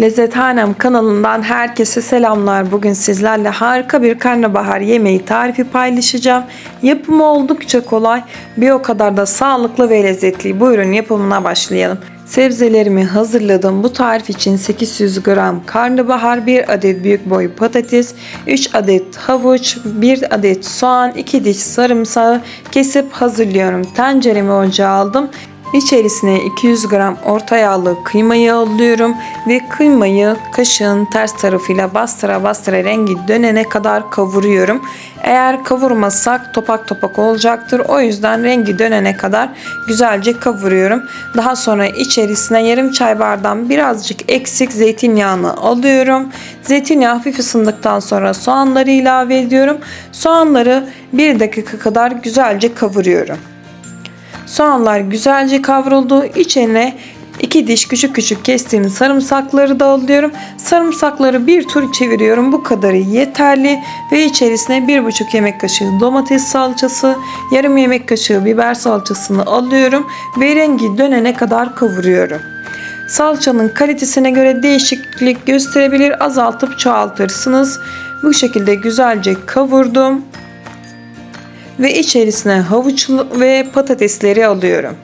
Lezzethanem kanalından herkese selamlar. Bugün sizlerle harika bir karnabahar yemeği tarifi paylaşacağım. Yapımı oldukça kolay, bir o kadar da sağlıklı ve lezzetli. Buyurun yapımına başlayalım. Sebzelerimi hazırladım. Bu tarif için 800 gram karnabahar, 1 adet büyük boy patates, 3 adet havuç, 1 adet soğan, 2 diş sarımsağı kesip hazırlıyorum. Tenceremi ocağa aldım. İçerisine 200 gram orta yağlı kıymayı alıyorum ve kıymayı kaşığın ters tarafıyla bastıra bastıra rengi dönene kadar kavuruyorum. Eğer kavurmasak topak topak olacaktır. O yüzden rengi dönene kadar güzelce kavuruyorum. Daha sonra içerisine yarım çay bardağım birazcık eksik zeytinyağını alıyorum. Zeytinyağı hafif ısındıktan sonra soğanları ilave ediyorum. Soğanları 1 dakika kadar güzelce kavuruyorum. Soğanlar güzelce kavruldu. İçine iki diş küçük küçük kestiğim sarımsakları da alıyorum. Sarımsakları bir tur çeviriyorum. Bu kadarı yeterli. Ve içerisine bir buçuk yemek kaşığı domates salçası, yarım yemek kaşığı biber salçasını alıyorum. Ve rengi dönene kadar kavuruyorum. Salçanın kalitesine göre değişiklik gösterebilir. Azaltıp çoğaltırsınız. Bu şekilde güzelce kavurdum ve içerisine havuç ve patatesleri alıyorum.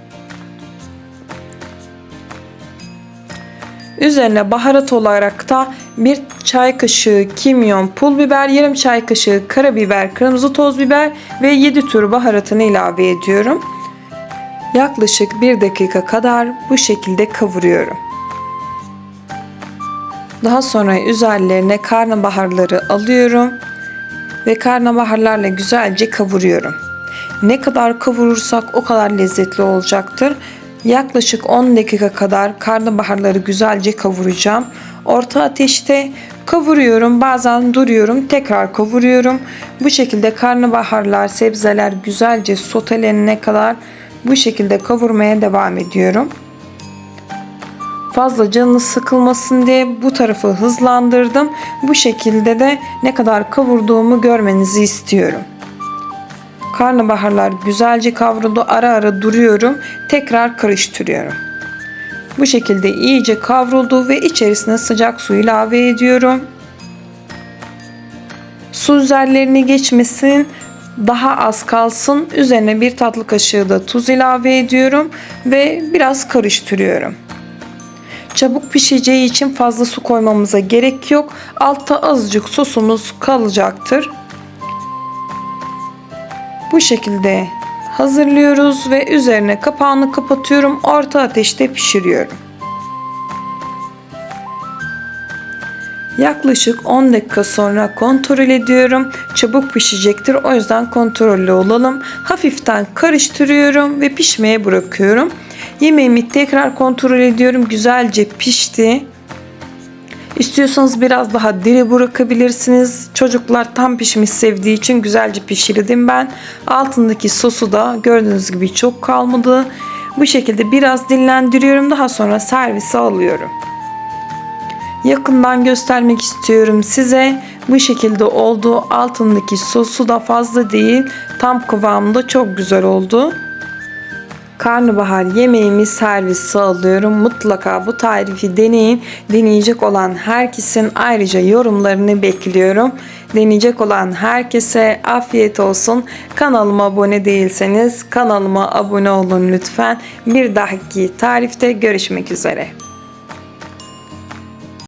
Üzerine baharat olarak da bir çay kaşığı kimyon, pul biber, yarım çay kaşığı karabiber, kırmızı toz biber ve 7 tür baharatını ilave ediyorum. Yaklaşık 1 dakika kadar bu şekilde kavuruyorum. Daha sonra üzerlerine karnabaharları alıyorum ve karnabaharlarla güzelce kavuruyorum. Ne kadar kavurursak o kadar lezzetli olacaktır. Yaklaşık 10 dakika kadar karnabaharları güzelce kavuracağım. Orta ateşte kavuruyorum. Bazen duruyorum. Tekrar kavuruyorum. Bu şekilde karnabaharlar, sebzeler güzelce sotelenene kadar bu şekilde kavurmaya devam ediyorum. Fazla canınız sıkılmasın diye bu tarafı hızlandırdım. Bu şekilde de ne kadar kavurduğumu görmenizi istiyorum. Karnabaharlar güzelce kavruldu. Ara ara duruyorum. Tekrar karıştırıyorum. Bu şekilde iyice kavruldu ve içerisine sıcak su ilave ediyorum. Su üzerlerini geçmesin daha az kalsın. Üzerine bir tatlı kaşığı da tuz ilave ediyorum ve biraz karıştırıyorum. Çabuk pişeceği için fazla su koymamıza gerek yok. Altta azıcık sosumuz kalacaktır. Bu şekilde hazırlıyoruz ve üzerine kapağını kapatıyorum. Orta ateşte pişiriyorum. Yaklaşık 10 dakika sonra kontrol ediyorum. Çabuk pişecektir. O yüzden kontrollü olalım. Hafiften karıştırıyorum ve pişmeye bırakıyorum. Yemeğimi tekrar kontrol ediyorum. Güzelce pişti. İstiyorsanız biraz daha diri bırakabilirsiniz. Çocuklar tam pişmiş sevdiği için güzelce pişirdim ben. Altındaki sosu da gördüğünüz gibi çok kalmadı. Bu şekilde biraz dinlendiriyorum. Daha sonra servise alıyorum. Yakından göstermek istiyorum size. Bu şekilde oldu. Altındaki sosu da fazla değil. Tam kıvamında çok güzel oldu. Karnabahar yemeğimi servise alıyorum. Mutlaka bu tarifi deneyin. Deneyecek olan herkesin ayrıca yorumlarını bekliyorum. Deneyecek olan herkese afiyet olsun. Kanalıma abone değilseniz kanalıma abone olun lütfen. Bir dahaki tarifte görüşmek üzere.